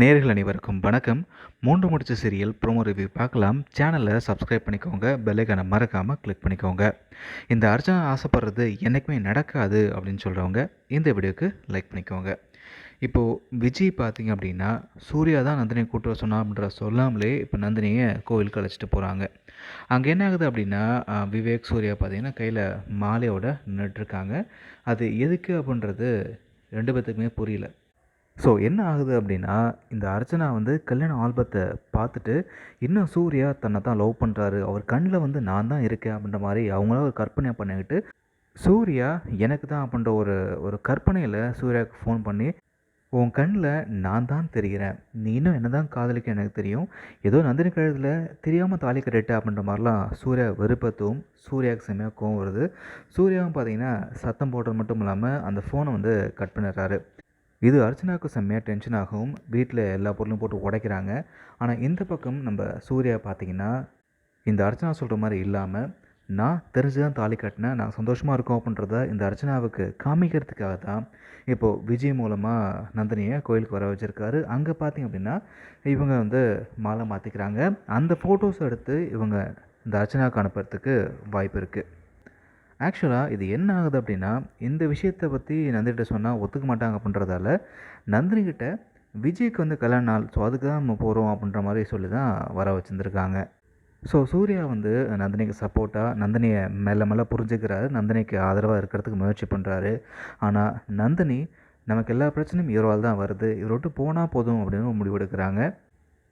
நேர்கள் அனைவருக்கும் வணக்கம். மூன்று முடிச்ச சீரியல் ப்ரோமோ ரிவ்யூ பார்க்கலாம். சேனலை சப்ஸ்கிரைப் பண்ணிக்கோங்க. பெல்லைக்கான மறக்காமல் கிளிக் பண்ணிக்கோங்க. இந்த அர்ச்சனா ஆசைப்படுறது என்றைக்குமே நடக்காது அப்படின்னு சொல்கிறவங்க இந்த வீடியோக்கு லைக் பண்ணிக்கோங்க. இப்போது விஜய் பார்த்தீங்க அப்படின்னா சூர்யா தான் நந்தினியை கூட்டு வர சொன்னா அப்படின்ற சொல்லாமலே இப்போ நந்தினியை கோவிலுக்கு அழைச்சிட்டு போகிறாங்க அங்கே என்ன ஆகுது அப்படின்னா விவேக் சூர்யா பார்த்தீங்கன்னா கையில் மாலையோட நின்றுட்டுருக்காங்க அது எதுக்கு அப்படின்றது ரெண்டு பேர்த்துக்குமே புரியல. ஸோ என்ன ஆகுது அப்படின்னா இந்த அர்ச்சனா வந்து கல்யாண ஆல்பத்தை பார்த்துட்டு இன்னும் சூர்யா தன்னை தான் லவ் பண்ணுறாரு அவர் கண்ணில் வந்து நான் தான் இருக்கேன் அப்படின்ற மாதிரி அவங்களாம் ஒரு கற்பனையாக பண்ணிக்கிட்டு சூர்யா எனக்கு தான் அப்படின்ற ஒரு ஒரு கற்பனையில் சூர்யாவுக்கு ஃபோன் பண்ணி உன் கண்ணில் நான் தான் தெரிகிறேன். நீ இன்னும் என்ன தான் காதலிக்க எனக்கு தெரியும். ஏதோ நந்தினி கழுத்தில் தெரியாமல் தாலி கட்டிட்டு அப்படின்ற மாதிரிலாம் சூர்யா வெறுப்பத்தும் சூர்யாவுக்கு செம்மையாக கோவம் வருது. சூர்யாவும் பார்த்தீங்கன்னா சத்தம் போடுறது மட்டும் இல்லாமல் அந்த ஃபோனை வந்து கட் பண்ணிடுறாரு. இது அர்ச்சனாவுக்கு செம்மையாக டென்ஷன் ஆகும். வீட்டில் எல்லா பொருளும் போட்டு உடைக்கிறாங்க. ஆனால் இந்த பக்கம் நம்ம சூர்யா பார்த்தீங்கன்னா இந்த அர்ச்சனா சொல்கிற மாதிரி இல்லாமல் நான் தெரிஞ்சு தான் தாலி கட்டினேன். நான் சந்தோஷமாக இருக்கோம் அப்படின்றத இந்த அர்ச்சனாவுக்கு காமிக்கிறதுக்காக தான் இப்போது விஜய் மூலமாக நந்தினியை கோயிலுக்கு வர வச்சுருக்காரு. அங்கே பார்த்தீங்க அப்படின்னா இவங்க வந்து மாலை மாற்றிக்கிறாங்க அந்த ஃபோட்டோஸ் எடுத்து இவங்க இந்த அர்ச்சனாவுக்கு அனுப்புறதுக்கு வாய்ப்பு இருக்குது ஆக்சுவலாக இது என்ன ஆகுது அப்படின்னா இந்த விஷயத்தை பற்றி நந்தினிகிட்ட சொன்னால் ஒத்துக்க மாட்டாங்க அப்படின்றதால நந்தினிகிட்ட விஜய்க்கு வந்து கல்யாண நாள் ஸோ அதுக்கு தான் நம்ம போகிறோம் அப்படின்ற மாதிரி சொல்லி தான் வர வச்சுருந்துருக்காங்க. ஸோ சூர்யா வந்து நந்தினிக்கு சப்போர்ட்டாக நந்தினியை மெல்ல மெல்ல புரிஞ்சுக்கிறாரு. நந்தினிக்கு ஆதரவாக இருக்கிறதுக்கு முயற்சி பண்ணுறாரு ஆனால் நந்தினி நமக்கு எல்லா பிரச்சனையும் இவரால் தான் வருது. இவரோட்டு போனால் போதும் அப்படின்னு முடிவெடுக்கிறாங்க.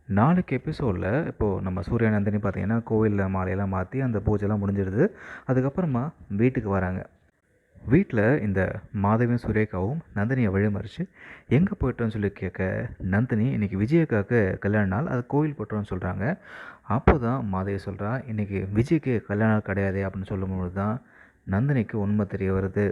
நாளைக்கு எபிசோடில் இப்போது நம்ம சூரியநந்தினி பார்த்தீங்கன்னா கோவிலில் மாலையெல்லாம் மாற்றி அந்த பூஜைலாம் முடிஞ்சிடுது. அதுக்கப்புறமா வீட்டுக்கு வராங்க. வீட்டில் இந்த மாதவியும் சுரேகாவும் நந்தினியை வழிமறிச்சு எங்கே போயிட்டோன்னு சொல்லி கேட்க நந்தினி இன்றைக்கி விஜயக்காக்கு கல்யாண நாள் அது கோவில் போட்டோன்னு சொல்கிறாங்க அப்போ தான் மாதவி சொல்கிறா இன்றைக்கி விஜய்க்கு கல்யாண நாள் கிடையாது அப்படின்னு சொல்லும்போது தான் நந்தினிக்கு உண்மை தெரிய வருது.